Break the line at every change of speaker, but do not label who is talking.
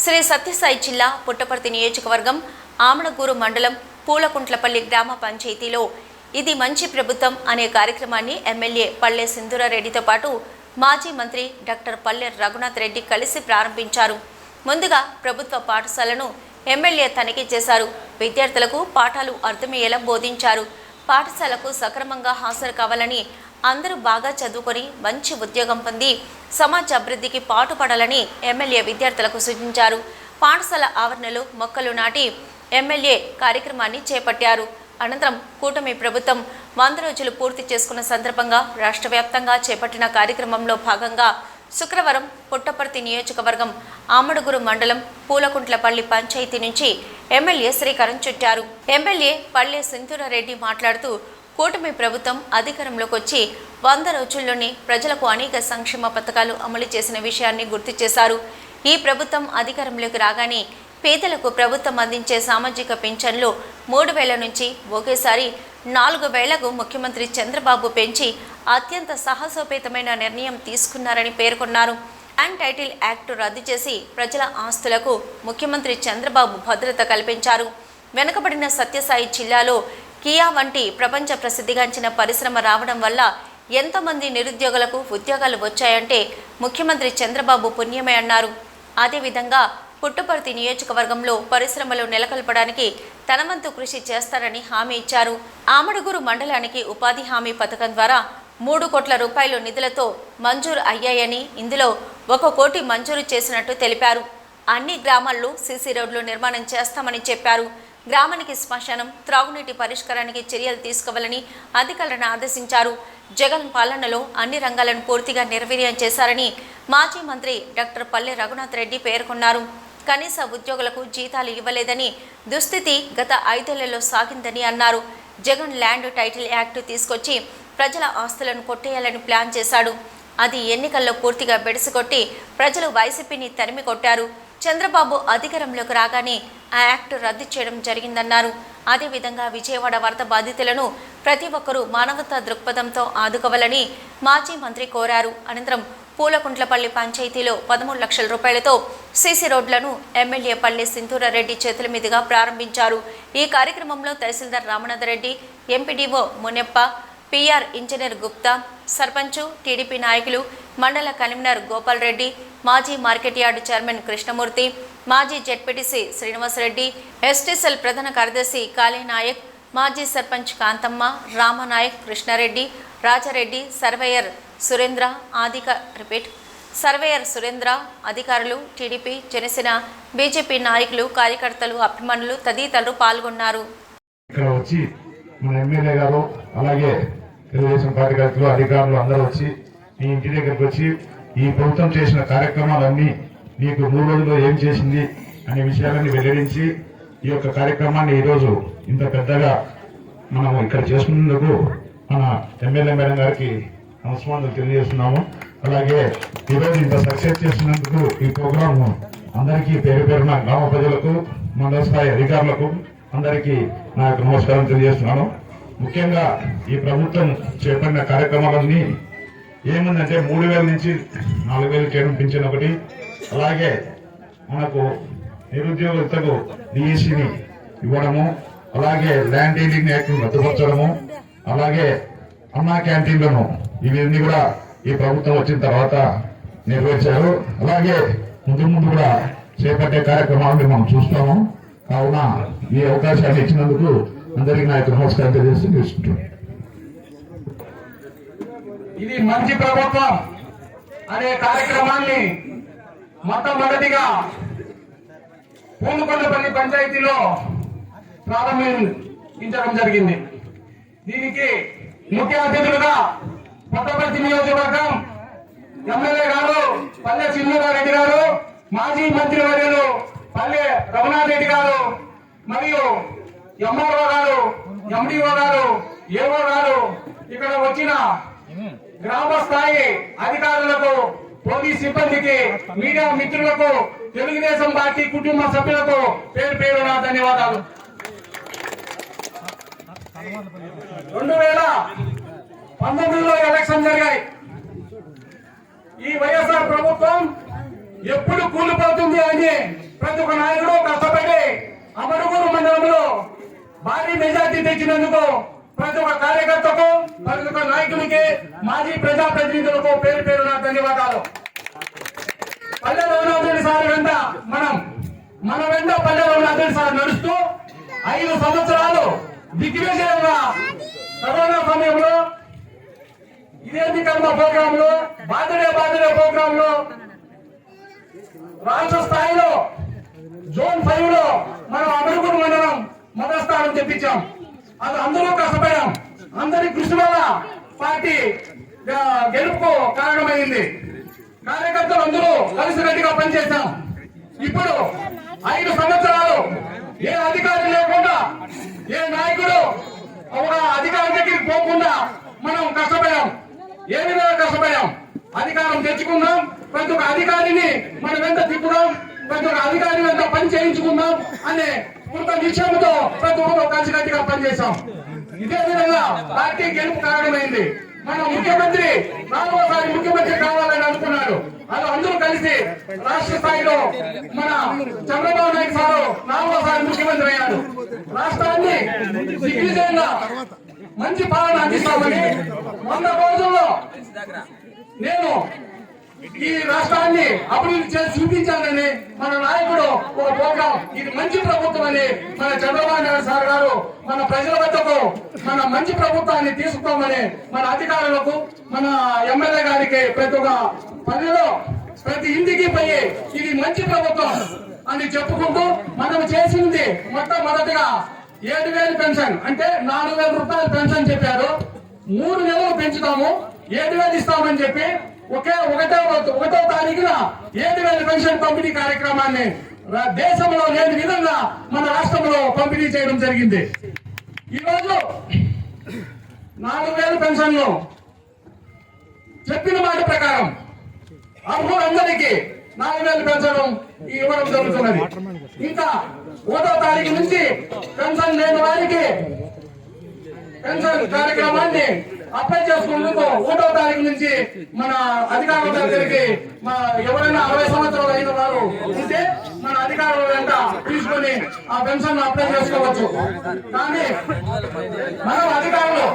శ్రీ సత్యసాయి జిల్లా పుట్టపర్తి నియోజకవర్గం ఆమడగూరు మండలం పూలకుంట్లపల్లి గ్రామ పంచాయతీలో ఇది మంచి ప్రభుత్వం అనే కార్యక్రమాన్ని ఎమ్మెల్యే పల్లె సింధురారెడ్డితో పాటు మాజీ మంత్రి డాక్టర్ పల్లె రఘునాథ్ రెడ్డి కలిసి ప్రారంభించారు. ముందుగా ప్రభుత్వ పాఠశాలను ఎమ్మెల్యే తనిఖీ చేశారు. విద్యార్థులకు పాఠాలు అర్థమయ్యేలా బోధించారు. పాఠశాలకు సక్రమంగా హాజరు కావాలని అందరూ బాగా చదువుకొని మంచి ఉద్యోగం పొంది సమాజ అభివృద్ధికి పాటుపడాలని ఎమ్మెల్యే విద్యార్థులకు సూచించారు. పాఠశాల ఆవరణలో మొక్కలు నాటి ఎమ్మెల్యే కార్యక్రమాన్ని చేపట్టారు. అనంతరం కూటమి ప్రభుత్వం వంద రోజులు పూర్తి చేసుకున్న సందర్భంగా రాష్ట్ర వ్యాప్తంగా చేపట్టిన కార్యక్రమంలో భాగంగా శుక్రవారం పుట్టపర్తి నియోజకవర్గం ఆమడుగురు మండలం పూలకుంట్లపల్లి పంచాయతీ నుంచి ఎమ్మెల్యే శ్రీకారం చుట్టారు. ఎమ్మెల్యే పల్లె సింధురారెడ్డి మాట్లాడుతూ కూటమి ప్రభుత్వం అధికారంలోకి వచ్చి వంద రోజుల్లోనే ప్రజలకు అనేక సంక్షేమ పథకాలు అమలు చేసిన విషయాన్ని గుర్తు చేశారు. ఈ ప్రభుత్వం అధికారంలోకి రాగానే పేదలకు ప్రభుత్వం అందించే సామాజిక పింఛన్లు మూడు వేల నుంచి ఒకేసారి నాలుగు వేలకు ముఖ్యమంత్రి చంద్రబాబు పెంచి అత్యంత సాహసోపేతమైన నిర్ణయం తీసుకున్నారని పేర్కొన్నారు. అండ్ టైటిల్ యాక్ట్ రద్దు చేసి ప్రజల ఆస్తులకు ముఖ్యమంత్రి చంద్రబాబు భద్రత కల్పించారు. వెనుకబడిన సత్యసాయి జిల్లాలో కియా వంటి ప్రపంచ ప్రసిద్ధిగాంచిన పరిశ్రమ రావడం వల్ల ఎంతోమంది నిరుద్యోగులకు ఉద్యోగాలు వచ్చాయంటే ముఖ్యమంత్రి చంద్రబాబు పుణ్యమే అన్నారు. అదేవిధంగా పుట్టుపర్తి నియోజకవర్గంలో పరిశ్రమలు నెలకొల్పడానికి తనవంతు కృషి చేస్తారని హామీ ఇచ్చారు. ఆమడుగురు మండలానికి ఉపాధి హామీ పథకం ద్వారా మూడు కోట్ల రూపాయలు నిధులతో మంజూరు అయ్యాయని ఇందులో ఒక కోటి మంజూరు చేసినట్టు తెలిపారు. అన్ని గ్రామాల్లో సీసీ రోడ్లు నిర్మాణం చేస్తామని చెప్పారు. గ్రామానికి శ్మశానం త్రాగునీటి పరిష్కారానికి చర్యలు తీసుకోవాలని అధికారులను ఆదేశించారు. జగన్ పాలనలో అన్ని రంగాలను పూర్తిగా నిర్వీర్యం చేశారని మాజీ మంత్రి డాక్టర్ పల్లె రఘునాథ్ రెడ్డి పేర్కొన్నారు. కనీస ఉద్యోగులకు జీతాలు ఇవ్వలేదని దుస్థితి గత ఐదేళ్ళలో సాగిందని అన్నారు. జగన్ ల్యాండ్ టైటిల్ యాక్ట్ తీసుకొచ్చి ప్రజల ఆస్తులను కొట్టేయాలని ప్లాన్ చేశాడు. అది ఎన్నికల్లో పూర్తిగా బెడిసికొట్టి ప్రజలు వైసీపీని తరిమి కొట్టారు. చంద్రబాబు అధికారంలోకి రాగానే ఆ యాక్ట్ రద్దు చేయడం జరిగిందన్నారు. అదేవిధంగా విజయవాడ వరద బాధితులను ప్రతి ఒక్కరూ మానవతా దృక్పథంతో ఆదుకోవాలని మాజీ మంత్రి కోరారు. అనంతరం పూలకుంట్లపల్లి పంచాయతీలో పదమూడు లక్షల రూపాయలతో సీసీ రోడ్లను ఎమ్మెల్యే పల్లె సింధూరారెడ్డి చేతుల మీదుగా ప్రారంభించారు. ఈ కార్యక్రమంలో tahsildar Ramanatha Reddy MPDO Muneppa PR engineer Gupta sarpanch TDP నాయకులు మండల కన్వీనర్ గోపాల్ రెడ్డి మాజీ మార్కెట్ యార్డు చైర్మన్ కృష్ణమూర్తి మాజీ జెడ్పీటీసీ శ్రీనివాసరెడ్డి ఎస్టీసెల్ ప్రధాన కార్యదర్శి కాళీ నాయక్ మాజీ సర్పంచ్ కాంతమ్మ రామనాయక్ కృష్ణారెడ్డి రాజారెడ్డి సర్వేయర్ సురేంద్ర ఆదిక రిపీట్ సర్వేయర్ సురేంద్ర అధికారులు టీడీపీ జనసేన బీజేపీ నాయకులు కార్యకర్తలు అభిమానులు తదితరులు పాల్గొన్నారు.
ఇక్కడ వచ్చి మన ఎమ్మెల్యే గారు అలాగే తెలుగుదేశం పార్టీ కార్యకర్తలు అధికారులు అందరూ వచ్చి మీ ఇంటి దగ్గరకు వచ్చి ఈ ప్రభుత్వం చేసిన కార్యక్రమాలన్నీ మీకు మూడు రోజుల్లో ఏం చేసింది అనే విషయాలన్నీ వెల్లడించి ఈ యొక్క కార్యక్రమాన్ని ఈరోజు ఇంత పెద్దగా మనం ఇక్కడ చేసుకున్నందుకు మన ఎమ్మెల్యే మేడం గారికి నమస్కారాలు తెలియజేస్తున్నాము. అలాగే ఈరోజు ఇంత సక్సెస్ చేసినందుకు ఈ ప్రోగ్రామ్ అందరికీ పేరు పేరున గ్రామ ప్రజలకు మండల స్థాయి అధికారులకు అందరికీ నా యొక్క నమస్కారం తెలియజేస్తున్నాను. ముఖ్యంగా ఈ ప్రభుత్వం చేపట్టిన కార్యక్రమాలన్నీ ఏముందంటే మూడు వేల నుంచి నాలుగు వేలు చేయడం పింఛన్ ఒకటి. అలాగే మనకు నిరుద్యోగులకు డిఎస్సిని ఇవ్వడము అలాగే ల్యాండ్ డీలింగ్ యాక్ట్ రద్దుపరచడము అలాగే అన్నా క్యాంటీన్లను ఇవన్నీ కూడా ఈ ప్రభుత్వం వచ్చిన తర్వాత నిర్వహించారు అలాగే ముందు ముందు కూడా చేపట్టే కార్యక్రమాలను మనం చూస్తాము. కావున ఈ అవకాశాన్ని ఇచ్చినందుకు అందరికీ నా యొక్క నమస్కారం తెలియజేస్తూ
ఇది మంచి ప్రభుత్వం అనే కార్యక్రమాన్ని మొట్టమొదటిగా పూనుకొండపల్లి పంచాయతీలో ప్రారంభించడం జరిగింది. దీనికి ముఖ్య అతిథులుగా కొత్తపల్లి నియోజకవర్గం ఎమ్మెల్యే గారు పల్లె సింధురారెడ్డి గారు మాజీ మంత్రి వర్యులు పల్లె రఘునాథ్ రెడ్డి గారు మరియు ఎంఆర్ఓ గారు ఎండిఓ గారు ఏఓ గారు ఇక్కడ వచ్చిన గ్రామ స్థాయి అధికారులకు పోలీస్ సిబ్బందికి మీడియా మిత్రులకు తెలుగుదేశం పార్టీ కుటుంబ సభ్యులకు పేరు పేరు నా ధన్యవాదాలు. రెండు వేల పంతొమ్మిదిలో ఎలక్షన్ జరిగాయి. ఈ వైఎస్ఆర్ ప్రభుత్వం ఎప్పుడు కూలిపోతుంది అని ప్రతి ఒక్క నాయకుడు కష్టపడి అమరుగురు మండలంలో భారీ మెజార్టీ తెచ్చినందుకు ప్రతి ఒక్క కార్యకర్తకు ప్రతి ఒక్క నాయకునికి మాజీ ప్రజాప్రతినిధులకు పేరు పేరున ధన్యవాదాలు. పల్లె రఘునాథుడి సార్ వెంట మనం మన వెంట పల్లె రఘునాథుడి సార్ నడుస్తూ ఐదు సంవత్సరాలు దిగ్విజయంగా కరోనా సమయంలో ఇదేంటి కర్మ ప్రోగ్రామ్లో బాధడే బాధడే ప్రోగ్రామ్లో రాష్ట్ర స్థాయిలో జోన్ ఫైవ్లో మనం అమరుగురు మండలం మొదటి స్థానం తెప్పించాం. అది అందరూ కష్టపడాం. అందరి కృషి వల్ల పార్టీ గెలుపుకు కారణమైంది. కార్యకర్తలు అందరూ కలిసికట్టుగా పనిచేశాం. ఇప్పుడు ఐదు సంవత్సరాలు ఏ అధికారి లేకుండా ఏ నాయకుడు ఒక అధికారి దగ్గరికి పోకుండా మనం కష్టపడాం. ఏ విధంగా కష్టపడాం? అధికారం తెచ్చుకుందాం ప్రతి ఒక్క అధికారిని మనం ఎంత తిప్పుదాం ప్రతి ఒక్క అధికారి ఎంత పని చేయించుకుందాం అనే కొంత నిక్షేపంతో ప్రతి ఒక్కరు కలిసికట్టుగా పనిచేశాం. ఇదే విధంగా పార్టీ గెలుపు కారణమైంది. మన ముఖ్యమంత్రి నాలుగోసారి ముఖ్యమంత్రి కావాలని అనుకున్నాడు. అలా అందరూ కలిసి రాష్ట్ర స్థాయిలో మన చంద్రబాబు నాయుడు సారు నాలుగోసారి ముఖ్యమంత్రి అయ్యారు. రాష్ట్రాన్ని దిగ్విజయంగా మంచి పాలన అందిస్తామని వంద రోజుల్లో నేను ఈ రాష్ట్రాన్ని అభివృద్ధి చేసి చూపించాలని మన నాయకుడు ఒక ప్రోగ్రాం. ఇది మంచి ప్రభుత్వం అని మన చంద్రబాబు నాయుడు సార్ గారు మన ప్రజల వద్దకు మన మంచి ప్రభుత్వాన్ని తీసుకోమని మన అధికారులకు మన ఎమ్మెల్యే గారికి ప్రతి ఒక్క పల్లెలో ప్రతి ఇంటికి పోయి ఇది మంచి ప్రభుత్వం అని చెప్పుకుంటూ మనం చేసింది మొట్టమొదటిగా ఏడు వేలు పెన్షన్. అంటే నాలుగు వేల రూపాయలు పెన్షన్ చెప్పారు. మూడు నెలలు పెంచుతాము. ఏడు వేలు ఇస్తామని చెప్పి ఒకే ఒకటో ఒకటో తారీఖున ఏడు వేల పెన్షన్ పంపిణీ కార్యక్రమాన్ని దేశంలో లేని విధంగా మన రాష్ట్రంలో పంపిణీ చేయడం జరిగింది. ఈ రోజు నాలుగు వేల పెన్షన్లు. చెప్పిన మాట ప్రకారం అర్హులందరికీ నాలుగు వేల పెన్షన్ ఇవ్వడం జరుగుతున్నది. ఇంకా ఒకటో తారీఖు నుంచి పెన్షన్ లేని వారికి పెన్షన్ కార్యక్రమాన్ని అప్లై చేసుకున్నందుకు ఒకటో తారీఖు నుంచి మన అధికారుల దగ్గరికి ఎవరైనా అరవై సంవత్సరాలు అయిన వారు ఉంటే మన అధికారుల వెంట తీసుకొని ఆ పెన్షన్ అప్లై చేసుకోవచ్చు. కానీ మనం అధికారులు